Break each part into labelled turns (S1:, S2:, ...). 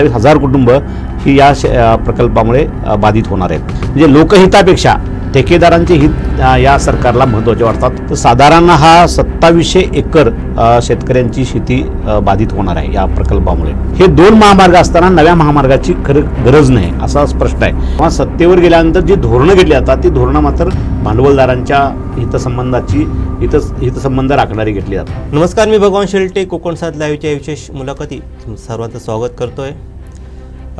S1: सत्तावीस हजार कुटुंब ही या श- प्रकल्पामुळे बाधित होणार आहेत. म्हणजे लोकहितापेक्षा ठेकेदारांचे हित या सरकारला महत्त्वाचे वाटतात. तर साधारण हा सत्तावीसशे एकर शेतकऱ्यांची शेती बाधित होणार आहे या प्रकल्पामुळे. हे दोन महामार्ग असताना नव्या महामार्गाची खरं गरज नाही असा स्पष्ट आहे. किंवा सत्तेवर गेल्यानंतर जी धोरणं घेतली जातात ती धोरणं मात्र भांडवलदारांच्या हितसंबंधाची हित हितसंबंध राखणारी घेतली जातात.
S2: नमस्कार मी भगवान शेलटे कोकण सात लाईव्हच्या विशेष मुलाखती सर्वांचं स्वागत करतोय.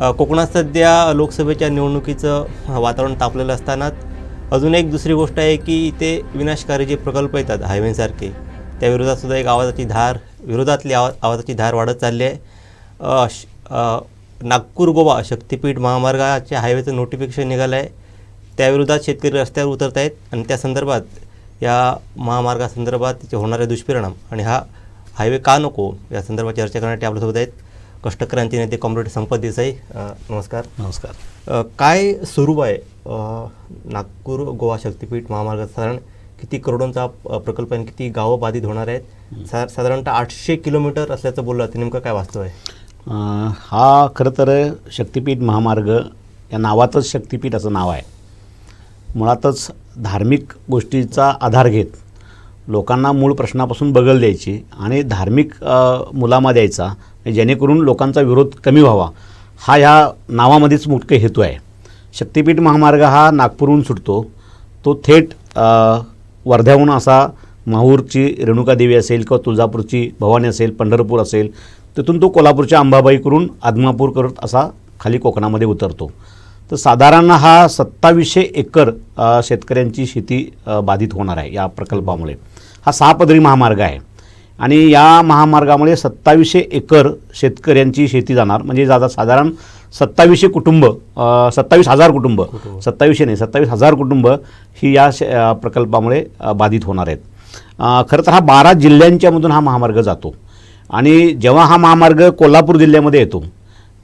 S2: कोकणात सध्या लोकसभेच्या निवडणुकीचं वातावरण तापलेलं असतानाच अजून एक दुसरी गोष्ट आहे की इथे विनाशकारी जे प्रकल्प येतात हायवेसारखे त्या सुद्धा एक आवाजाची धार विरोधातली आवा आवाजाची धार वाढत चालली आहे. श- नागपूर गोवा शक्तिपीठ महामार्गाच्या हायवेचं नोटिफिकेशन निघालं आहे. त्याविरोधात शेतकरी रस्त्यावर उतरत आहेत आणि त्या संदर्भात या महामार्गासंदर्भात तिचे होणारे दुष्परिणाम आणि हा हायवे का नको या संदर्भात चर्चा करण्यासाठी आपल्यासोबत आहेत. कष्टकऱ्यांचे नेते कॉम्रेड संपत देसाई. नमस्कार.
S1: नमस्कार.
S2: काय स्वरूप आहे? नागपूर गोवा शक्तिपीठ महामार्गात साधारण किती करोडोंचा प्रकल्प आहे आणि किती गावं बाधित होणार आहेत? सा साधारणतः आठशे किलोमीटर असल्याचं बोललं ते नेमकं काय वास्तव आहे?
S1: हा खरं तर शक्तिपीठ महामार्ग या नावातच शक्तिपीठ असं नाव आहे. मुळातच धार्मिक गोष्टीचा आधार घेत लोकांना मूळ प्रश्नापासून बगल द्यायची आणि धार्मिक मुलामा द्यायचा जेणेकरून लोकांचा विरोध कमी व्हावा. हा ह्या नावामध्येच मुख्य हेतू आहे. शक्तिपीठ महामार्ग हा नागपूरहून सुटतो. तो थेट वर्ध्याहून असा माहूरची रेणुकादेवी असेल किंवा तुळजापूरची भवानी असेल पंढरपूर असेल तिथून तो कोल्हापूरच्या अंबाबाई करून आदमापूर करत असा खाली कोकणामध्ये उतरतो. तर साधारण हा सत्तावीसशे एकर शेतकऱ्यांची शेती बाधित होणार आहे या प्रकल्पामुळे. हा सहा पदरी महामार्ग आहे. आणि या महामार्गामुळे सत्तावीसशे एकर शेतकऱ्यांची शेती जाणार. म्हणजे जादा साधारण सत्तावीसशे कुटुंब सत्तावीस हजार कुटुंब सत्तावीसशे नाही सत्तावीस हजार कुटुंब ही या श- प्रकल्पामुळे बाधित होणार आहेत. खरं तर हा बारा जिल्ह्यांच्यामधून हा महामार्ग जातो. आणि जेव्हा हा महामार्ग कोल्हापूर जिल्ह्यामध्ये येतो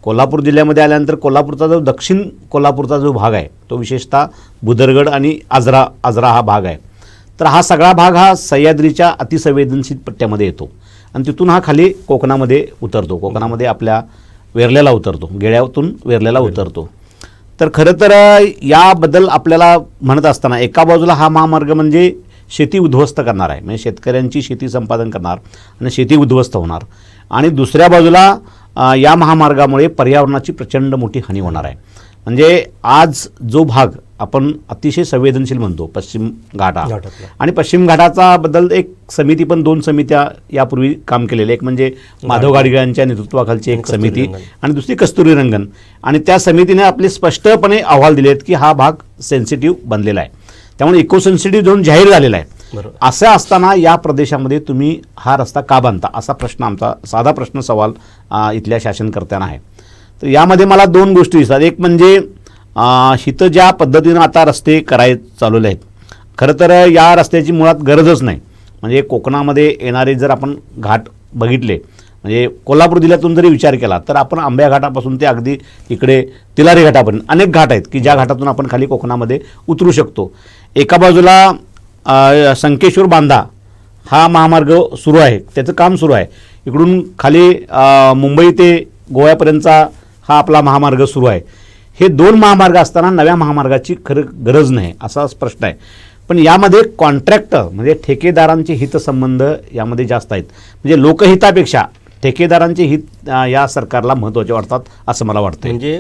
S1: कोल्हापूर जिल्ह्यामध्ये आल्यानंतर कोल्हापूरचा जो दक्षिण कोल्हापूरचा जो भाग आहे तो विशेषतः बुदरगड आणि आजरा आजरा हा भाग आहे. तर हा सगळा भाग हा सह्याद्रीच्या अतिसंवेदनशील पट्ट्यामध्ये येतो. आणि तिथून हा खाली कोकणामध्ये उतरतो. कोकणामध्ये आपल्या वेरलेला उतरतो. गेळ्यातून वेरलेला उतरतो. तर खरं तर याबद्दल आपल्याला म्हणत असताना एका बाजूला हा महामार्ग म्हणजे शेती उद्ध्वस्त करणार आहे. म्हणजे शेतकऱ्यांची शेती संपादन करणार आणि शेती उद्ध्वस्त होणार. आणि दुसऱ्या बाजूला या महामार्गामुळे पर्यावरणाची प्रचंड मोठी हानी होणार आहे. म्हणजे आज जो भाग आपण अतिशय संवेदनशील म्हणतो पश्चिम घाट. आणि पश्चिम घाटाचा बद्दल एक समिती पण दोन समित्या यापूर्वी काम केलेले. एक म्हणजे माधव गाडगिळांच्या नेतृत्वाखालची एक समिती. आणि दुसरी कस्तुरी रंगन. आणि त्या समितीने आपले स्पष्टपणे अहवाल दिले आहेत की हा भाग सेन्सिटिव्ह बनलेला आहे. त्यामुळे इको सेन्सिटिव्ह झोन जाहीर झालेला आहे. असं असताना या प्रदेशामध्ये तुम्ही हा रस्ता का बांधता? असा प्रश्न आमचा साधा प्रश्न सवाल इथल्या शासनकर्त्यांना आहे. तर यामध्ये मला दोन गोष्टी दिसतात. एक म्हणजे इथं ज्या पद्धतीनं आता रस्ते कराय चालवले आहेत खरं तर या रस्त्याची मुळात गरजच नाही. म्हणजे कोकणामध्ये येणारे जर आपण घाट बघितले म्हणजे कोल्हापूर जिल्ह्यातून जरी विचार केला तर आपण आंब्या घाटापासून ते अगदी इकडे तिलारी घाटापर्यंत अनेक घाट आहेत की ज्या घाटातून आपण खाली कोकणामध्ये उतरू शकतो. एका बाजूला संकेश्वर बांधा हा महामार्ग सुरू आहे त्याचं काम सुरू आहे. इकडून खाली मुंबई ते गोव्यापर्यंतचा हा आपला महामार्ग सुरू आहे. हे दोन महामार्ग असताना नव्या महामार्गाची खरं गरज नाही असा प्रश्न आहे. पण यामध्ये कॉन्ट्रॅक्टर म्हणजे ठेकेदारांचे हितसंबंध यामध्ये जास्त आहेत. म्हणजे लोकहितापेक्षा ठेकेदारांचे हित या सरकारला महत्त्वाचे वाटतात असं मला वाटतं
S2: म्हणजे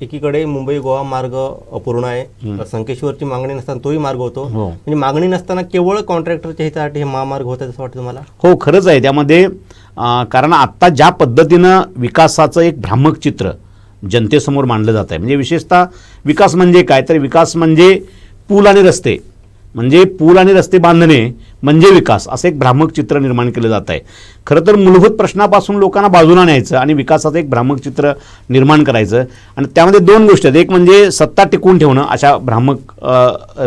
S2: एकीकडे मुंबई गोवा मार्ग अपूर्ण आहे संकेश्वरची मागणी नसताना तोही मार्ग होतो.
S1: हो.
S2: म्हणजे मागणी नसताना केवळ कॉन्ट्रॅक्टरच्या हितासाठी हे महामार्ग होत आहे असं वाटतं तुम्हाला?
S1: हो खरंच आहे. त्यामध्ये कारण आत्ता ज्या पद्धतीनं विकासाचं एक भ्रामक चित्र जनतेसमोर मांडलं जात आहे. म्हणजे विशेषतः विकास म्हणजे काय? तर विकास म्हणजे पूल आणि रस्ते. म्हणजे पूल आणि रस्ते बांधणे म्हणजे विकास. असं एक भ्रामक चित्र निर्माण केलं जात आहे. खरं तर मूलभूत प्रश्नापासून लोकांना बाजूला न्यायचं आणि विकासाचं एक भ्रामक चित्र निर्माण करायचं. आणि त्यामध्ये दोन गोष्टी आहेत. एक म्हणजे सत्ता टिकवून ठेवणं अशा भ्रामक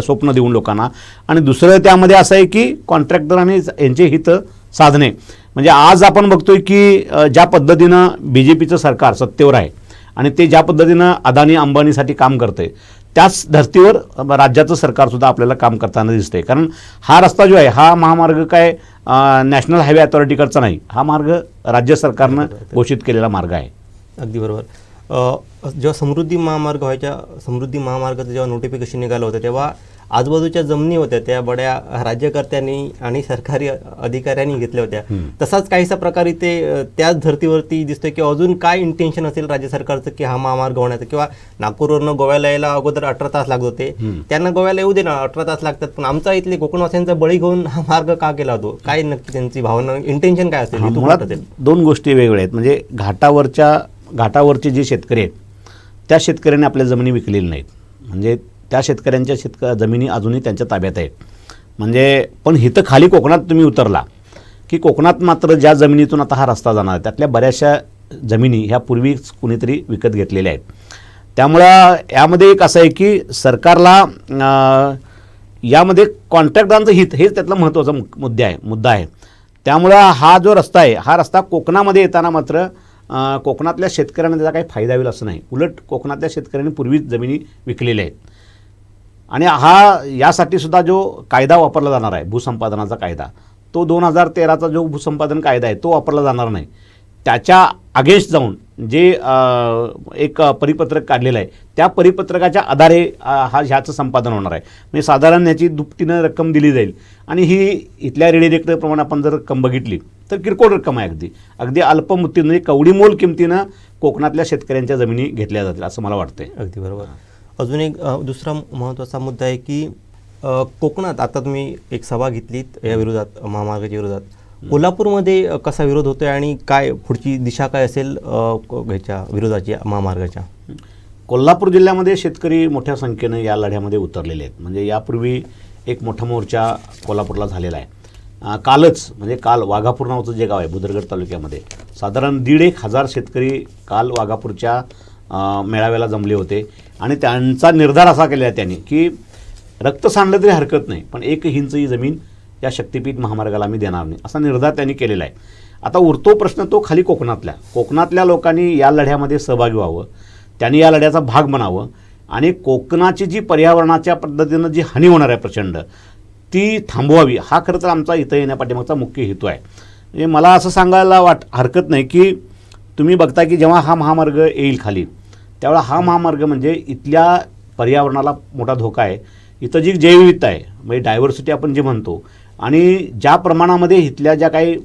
S1: स्वप्न देऊन लोकांना. आणि दुसरं त्यामध्ये असं आहे की कॉन्ट्रॅक्टर आणि यांचे हित साधणे. म्हणजे आज आपण बघतोय की ज्या पद्धतीनं बी जे पीचं सरकार सत्तेवर आहे आणि ते ज्या पद्धतीनं अदानी अंबानीसाठी काम करते त्याच धर्तीवर राज्याचं सरकारसुद्धा आपल्याला काम करताना दिसते कारण हा रस्ता जो आहे हा महामार्ग काय नॅशनल हायवे अथॉरिटीकडचा नाही हा मार्ग राज्य सरकारनं घोषित केलेला मार्ग आहे.
S2: अगदी बरोबर. जेव्हा समृद्धी महामार्ग व्हायच्या समृद्धी महामार्गाचं जेव्हा नोटिफिकेशन निघालं होतं तेव्हा आजूबाजूच्या जमिनी होत्या त्या बड्या राज्यकर्त्यांनी आणि सरकारी अधिकाऱ्यांनी घेतल्या होत्या. तसाच काहीसा प्रकार इथे त्याच धर्तीवरती दिसतोय की अजून काय इंटेन्शन असेल राज्य सरकारचं की हा महामार्ग होण्याचं? किंवा नागपूरवरनं गोव्याला यायला अगोदर अठरा तास लागत होते. त्यांना गोव्याला येऊ दे ना अठरा तास लागतात. पण आमचा इथले कोकणवासियांचा बळी घेऊन हा मार्ग का केला होतो काय नक्की त्यांची भावना इंटेन्शन काय असेल?
S1: दोन गोष्टी वेगवेगळ्या आहेत. म्हणजे घाटावरच्या घाटावरचे जे शेतकरी आहेत त्या शेतकऱ्यांनी आपल्या जमिनी विकलेल्या नाहीत. म्हणजे त्या शेतकऱ्यांच्या शेतक जमिनी अजूनही त्यांच्या ताब्यात आहेत. म्हणजे पण इथं खाली कोकणात तुम्ही उतरला की कोकणात मात्र ज्या जमिनीतून आता हा रस्ता जाणार आहे त्यातल्या बऱ्याचशा जमिनी ह्या पूर्वीच कुणीतरी विकत घेतलेल्या आहेत. त्यामुळं यामध्ये एक असं आहे की सरकारला यामध्ये कॉन्ट्रॅक्टरांचं हित हेच त्यातला महत्त्वाचा मुद्दा आहे मुद्दा आहे. त्यामुळं हा जो रस्ता आहे हा रस्ता कोकणामध्ये येताना मात्र कोकणातल्या शेतकऱ्यांना त्याचा काही फायदा होईल असं नाही. उलट कोकणातल्या शेतकऱ्यांनी पूर्वीच जमिनी विकलेल्या आहेत. आणि हा यासाठी सुद्धा जो कायदा वापरला जाणार आहे भूसंपादनाचा कायदा तो दोन हजार तेराचा जो भूसंपादन कायदा आहे तो वापरला जाणार नाही. त्याच्या अगेन्स्ट जाऊन जे एक परिपत्रक काढलेलं आहे त्या परिपत्रकाच्या आधारे हा ह्याचं संपादन होणार आहे. म्हणजे साधारण याची दुपटीनं रक्कम दिली जाईल. आणि ही इथल्या रेडिएक्टरप्रमाणे आपण जर रक्कम बघितली तर किरकोळ रक्कम आहे अगदी. अगदी अल्पमुत्ती म्हणजे कवडीमोल किमतीनं कोकणातल्या शेतकऱ्यांच्या जमिनी घेतल्या जातील असं मला वाटतंय.
S2: अगदी बरोबर. अजून एक दुसरा महत्त्वाचा मुद्दा आहे की कोकणात आता तुम्ही एक सभा घेतलीत या विरोधात महामार्गाच्या विरोधात. कोल्हापूरमध्ये कसा विरोध होतोय आणि काय पुढची दिशा काय असेल ह्याच्या विरोधाची महामार्गाच्या?
S1: कोल्हापूर जिल्ह्यामध्ये शेतकरी मोठ्या संख्येनं या लढ्यामध्ये उतरलेले आहेत. म्हणजे यापूर्वी एक मोठा मोर्चा कोल्हापूरला झालेला आहे. कालच म्हणजे काल वाघापूर नावाचं जे गाव आहे बुदरगड तालुक्यामध्ये साधारण दीड एक हजार शेतकरी काल वाघापूरच्या मेळाव्याला जमले होते. आणि त्यांचा निर्धार असा केलेला आहे त्यांनी की रक्त सांडलं तरी हरकत नाही पण एक हिंच ही जमीन या शक्तिपीठ महामार्गाला आम्ही देणार नाही असा निर्धार त्यांनी केलेला आहे. आता उरतो प्रश्न तो खाली कोकणातल्या कोकणातल्या लोकांनी या लढ्यामध्ये सहभागी व्हावं त्यांनी या लढ्याचा भाग बनावं आणि कोकणाची जी पर्यावरणाच्या पद्धतीनं जी हानी होणार आहे प्रचंड ती थांबवावी हा खरं तर आमचा इथं येण्यापाठीमागचा मुख्य हेतू आहे. म्हणजे मला असं सांगायला वाट हरकत नाही की तुम्ही बघता की जेव्हा हा महामार्ग येईल खाली त्यावेळेला हा महामार्ग म्हणजे इथल्या पर्यावरणाला मोठा धोका आहे. इथं जी जैवविविधता आहे म्हणजे डायव्हर्सिटी आपण जे म्हणतो आणि ज्या प्रमाणामध्ये इथल्या ज्या काही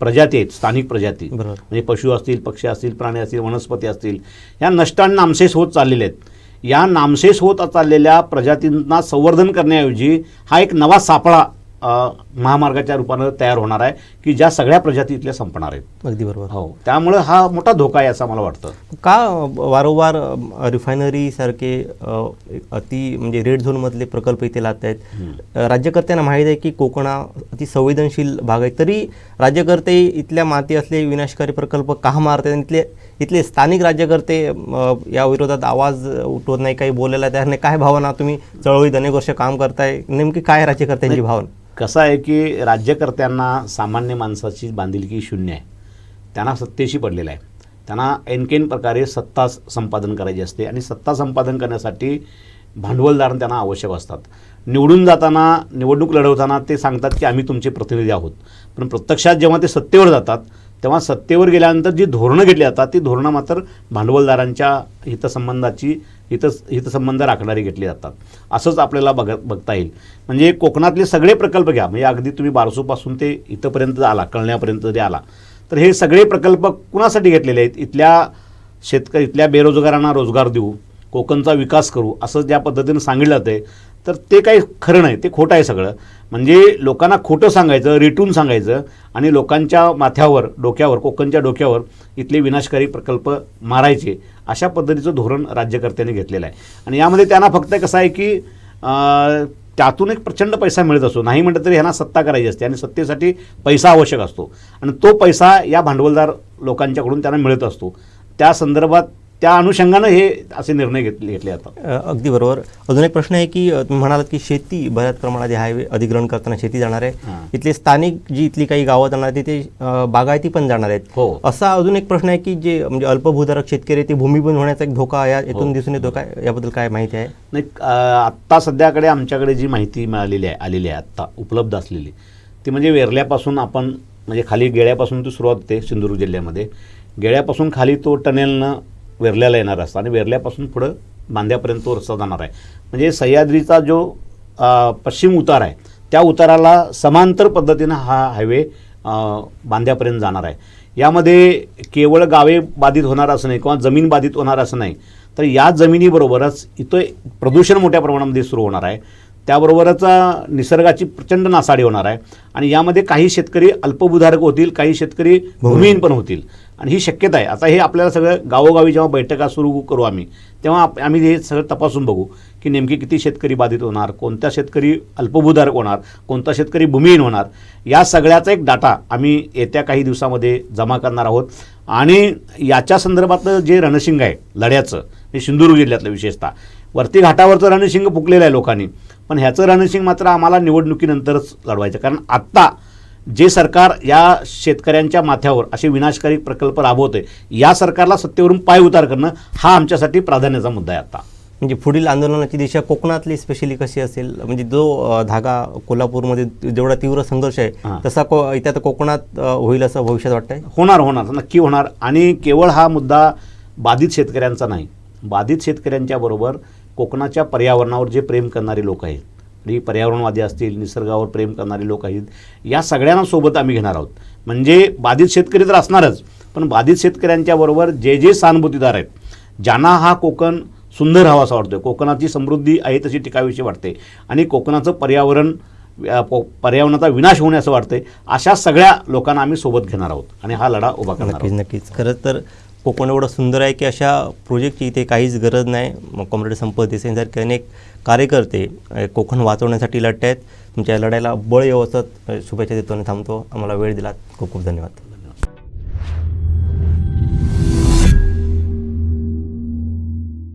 S1: प्रजाती आहेत स्थानिक प्रजाती
S2: बरोबर.
S1: म्हणजे पशु असतील पक्षी असतील प्राणी असतील वनस्पती असतील ह्या नष्ट आणि नामशेष होत चाललेल्या आहेत. या नामशेष होत चाललेल्या प्रजातींना संवर्धन करण्याऐवजी हा एक नवा सापळा महामार्गाच्या रूपानं तयार होणार आहे की ज्या सगळ्या प्रजाती इथल्या संपणार आहेत.
S2: अगदी बरोबर.
S1: हो त्यामुळं हा मोठा धोका आहे असं मला वाटतं.
S2: का वारंवार रिफायनरी सारखे अ, अति म्हणजे रेड झोनमधले प्रकल्प इथे लागत आहेत? राज्यकर्त्यांना माहीत आहे की कोकण अति संवेदनशील भाग आहे. तरी राज्यकर्ते इथल्या माती असले विनाशकारी प्रकल्प का मारतात आणि इथले इथले स्थानिक राज्यकर्ते या विरोधात आवाज उठवत नाही काही बोलायला तयार नाही काय भावना तुम्ही चळवळीत अनेक वर्ष काम करताय? नेमकी काय राज्यकर्त्यांची भावना?
S1: कसं आहे की राज्यकर्त्यांना सामान्य माणसाची बांधिलकी शून्य आहे. त्यांना सत्तेशी पडलेलं आहे. त्यांना एनकेन प्रकारे सत्ता संपादन करायची असते आणि सत्ता संपादन करण्यासाठी भांडवलदार त्यांना आवश्यक असतात. निवडून जाताना निवडणूक लढवताना ते सांगतात की आम्ही तुमचे प्रतिनिधी आहोत. पण प्रत्यक्षात जेव्हा ते सत्तेवर जातात तेव्हा सत्तेवर गेल्यानंतर जी धोरणं घेतली जातात ती धोरणं मात्र भांडवलदारांच्या हितसंबंधाची हित हितसंबंध राखणारी घेतली जातात. असंच आपल्याला बघ बघता येईल. म्हणजे कोकणातले सगळे प्रकल्प घ्या. म्हणजे अगदी तुम्ही बारसूपासून ते इथंपर्यंत आला कळण्यापर्यंत जरी आला तर हे सगळे प्रकल्प कुणासाठी घेतलेले आहेत? इथल्या शेतकरी इथल्या बेरोजगारांना रोजगार देऊ कोकणचा विकास करू असं ज्या पद्धतीनं सांगितलं जातं तर ते काही खरं नाही ते खोटं आहे सगळं. म्हणजे लोकांना खोटं सांगायचं रेटून सांगायचं आणि लोकांच्या माथ्यावर डोक्यावर कोकणच्या डोक्यावर इथले विनाशकारी प्रकल्प मारायचे अशा पद्धतीचं धोरण राज्यकर्त्यांनी घेतलेलं आहे. आणि यामध्ये त्यांना फक्त कसं आहे की त्यातून एक प्रचंड पैसा मिळत असतो. नाही म्हटलं तरी ह्यांना सत्ता करायची असते आणि सत्तेसाठी पैसा आवश्यक असतो. आणि तो पैसा या भांडवलदार लोकांच्याकडून त्यांना मिळत असतो. त्या संदर्भात त्या अनुषंगानं हे असे निर्णय घेतले घेतले जातात
S2: अगदी बरोबर. अजून एक प्रश्न आहे की तुम्ही म्हणालात की शेती बऱ्याच प्रमाणात हायवे अधिग्रहण करताना शेती जाणार आहे.
S1: हां.
S2: इथले स्थानिक जी इथली काही गावं जाणार तिथे बागायती पण जाणार आहेत.
S1: हो.
S2: असा अजून एक प्रश्न आहे की जे म्हणजे अल्पभूधारक शेतकरी आहे ते भूमिहीन होण्याचा एक धोका या यातून दिसून येतो काय याबद्दल काय माहिती आहे?
S1: नाही आत्ता सध्याकडे आमच्याकडे जी माहिती मिळालेली आहे आलेली आहे आत्ता उपलब्ध असलेली ती म्हणजे वेरल्यापासून आपण म्हणजे खाली गेळ्यापासून ती सुरुवात होते सिंधुदुर्ग जिल्ह्यामध्ये. गेळ्यापासून खाली तो टनेलनं वेरल्याला येणार असतो. आणि वेरल्यापासून पुढं बांद्यापर्यंत तो रस्ता जाणार आहे. म्हणजे सह्याद्रीचा जो पश्चिम उतार आहे त्या उताराला समांतर पद्धतीनं हा हायवे अ, बांद्यापर्यंत जाणार आहे. यामध्ये केवळ गावे बाधित होणार असं नाही किंवा जमीन बाधित होणार असं नाही तर या जमिनीबरोबरच इथं प्रदूषण मोठ्या प्रमाणामध्ये सुरू होणार आहे. त्याबरोबरच निसर्गाची प्रचंड नासाडी होणार आहे. आणि यामध्ये काही शेतकरी अल्पभूधारक होतील काही शेतकरी भूमिहीन पण होतील. आणि ही शक्यता आहे. आता हे आपल्याला सगळं गावोगावी जेव्हा बैठका सुरू करू आम्ही तेव्हा आप- आम्ही हे सगळं तपासून बघू की नेमके किती शेतकरी बाधित होणार कोणत्या शेतकरी अल्पभूधारक होणार कोणता शेतकरी भूमिहीन होणार या सगळ्याचा एक डाटा आम्ही येत्या काही दिवसामध्ये जमा करणार आहोत. आणि याच्या संदर्भातलं जे रणशिंग आहे लढ्याचं हे सिंधुदुर्ग जिल्ह्यातलं विशेषतः वरती घाटावरचं रणशिंग फुकलेलं आहे लोकांनी पण ह्याचं रणशिंग मात्र आम्हाला निवडणुकीनंतरच लढवायचं कारण आत्ता जे सरकार या शेतकऱ्यांच्या माथ्यावर असे विनाशकारी प्रकल्प राबवते या सरकारला सत्तेवरून पाय उतार करणं हा आमच्यासाठी प्राधान्याचा मुद्दा आहे आता.
S2: म्हणजे पुढील आंदोलनाची दिशा कोकणातली स्पेशली कशी असेल म्हणजे जो धागा कोल्हापूरमध्ये जेवढा तीव्र संघर्ष आहे. तसा को इथं आता कोकणात होईल असं भविष्यात वाटतंय?
S1: होणार होणार नक्की होणार. आणि केवळ हा मुद्दा बाधित शेतकऱ्यांचा नाही बाधित शेतकऱ्यांच्या बरोबर कोकणाच्या पर्यावरणावर जे प्रेम करणारे लोक आहेत आणि पर्यावरणवादी असतील निसर्गावर प्रेम करणारे लोक आहेत या सगळ्यांना सोबत आम्ही घेणार आहोत. म्हणजे बाधित शेतकरी तर असणारच पण बाधित शेतकऱ्यांच्याबरोबर जे जे सहानुभूतीदार आहेत ज्यांना हा कोकण सुंदर हवा असा वाटतोय. कोकणाची समृद्धी आहे तशी टिकावीशी वाटते. आणि कोकणाचं पर्यावरण पर्यावरणाचा विनाश होणे असं वाटतंय अशा सगळ्या लोकांना आम्ही सोबत घेणार आहोत. आणि हा लढा उभा करणार
S2: नक्कीच नक्कीच. खरं तर कोकण एवढं सुंदर आहे की अशा प्रोजेक्टची इथे काहीच गरज नाही. मग कॉम्रेड संपत देसाईंसारखे अनेक कार्यकर्ते कोकण वाचवण्यासाठी लढत आहेत तुमच्या लढायला लढाईला बळ व्यवस्थित शुभेच्छा देतो आणि थांबतो. आम्हाला वेळ दिलात. खूप खूप धन्यवाद.